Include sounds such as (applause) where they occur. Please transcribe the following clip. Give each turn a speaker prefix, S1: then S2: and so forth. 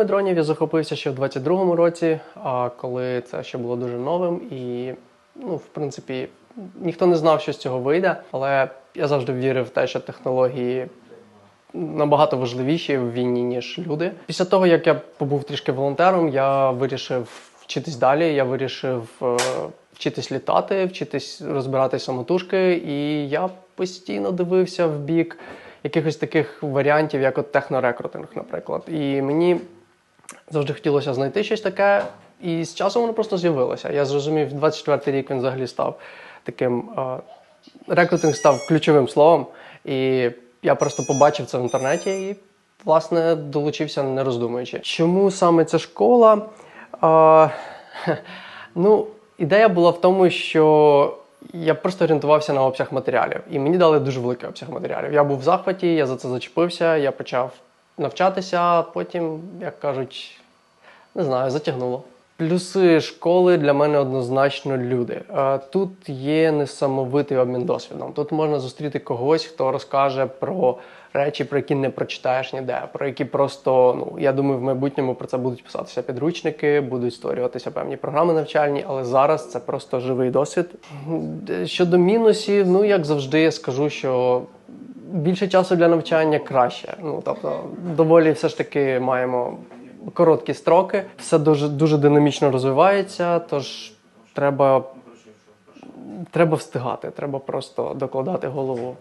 S1: Теми дронів я захопився ще в 22-му році, коли це ще було дуже новим, і ну, в принципі, ніхто не знав, що з цього вийде, але я завжди вірив в те, що технології набагато важливіші в війні, ніж люди. Після того, як я побув трішки волонтером, я вирішив вчитись далі. Я вирішив е, вчитись літати, вчитись розбирати самотужки, і я постійно дивився в бік якихось таких варіантів, як от технорекрутинг, наприклад. І мені завжди хотілося знайти щось таке, і з часом воно просто з'явилося. Я зрозумів, 24-й рік він взагалі став таким. Рекрутинг став ключовим словом, і я просто побачив це в інтернеті і, власне, долучився не роздумуючи. Чому саме ця школа? (laughs) Ну, ідея була в тому, що я просто орієнтувався на обсяг матеріалів, і мені дали дуже великий обсяг матеріалів. Я був в захваті, я за це зачепився, я почав навчатися, потім, як кажуть, не знаю, затягнуло. Плюси школи для мене однозначно люди. Тут є несамовитий обмін досвідом. Тут можна зустріти когось, хто розкаже про речі, про які не прочитаєш ніде, про які просто ну я думаю, в майбутньому про це будуть писатися підручники, будуть створюватися певні програми навчальні, але зараз це просто живий досвід. Щодо мінусів, ну як завжди, я скажу, що більше часу для навчання краще. Ну тобто, доволі все ж таки маємо короткі строки, все дуже дуже динамічно розвивається, тож треба, треба встигати, треба просто докладати голову